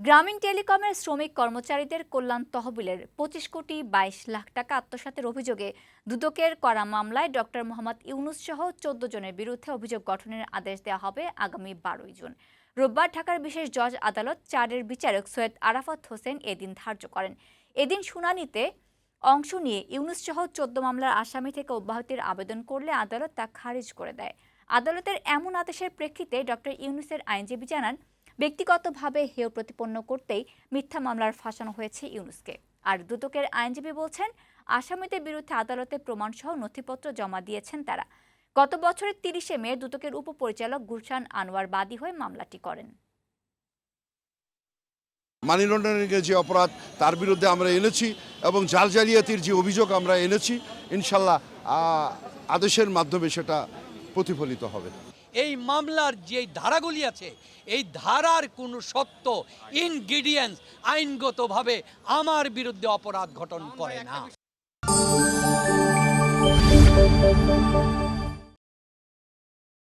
গ্রামীণ টেলিকমের শ্রমিক কর্মচারীদের কল্যাণ তহবিলের পঁচিশ কোটি বাইশ লাখ টাকা আত্মসাতের অভিযোগে দুদকের করা মামলায় ডক্টর মোহাম্মদ ইউনুস সহ চোদ্দ জনের বিরুদ্ধে অভিযোগ গঠনের আদেশ দেওয়া হবে আগামী বারোই জুন। রোববার ঢাকার বিশেষ জজ আদালত চারের বিচারক সৈয়দ আরাফাত হোসেন এদিন ধার্য করেন। এদিন শুনানিতে অংশ নিয়ে ইউনুস সহ চোদ্দ মামলার আসামি থেকে অব্যাহতির আবেদন করলে আদালত তা খারিজ করে দেয়। আদালতের এমন আদেশের প্রেক্ষিতে ডক্টর ইউনুসের আইনজীবী জানান ব্যক্তিগতভাবে হেয় প্রতিপন্ন করতেই মিথ্যা মামলার ফাঁসানো হয়েছে ইউনুসকে। আর দুদকের আইনজীবী বলছেন, আসামিদের বিরুদ্ধে আদালতে প্রমাণসহ নথিপত্র জমা দিয়েছেন তারা। গত বছরের তিরিশে মে দুদকের উপপরিচালক গুলশান আনোয়ার বাদী হয়ে মামলাটি করেন। মানি লন্ডারিংয়ের যে অপরাধ, তার বিরুদ্ধে আমরা এনেছি এবং জাল জালিয়াতির যে অভিযোগ আমরা এনেছি, ইনশাল্লাহ আদেশের মাধ্যমে সেটা প্রতিফলিত হবে। এই মামলার যে ধারাগুলি আছে, এই ধারার কোন সত্য ইনগ্রিডিয়েন্টস আইনগতভাবে আমার বিরুদ্ধে অপরাধ ঘটন করে না।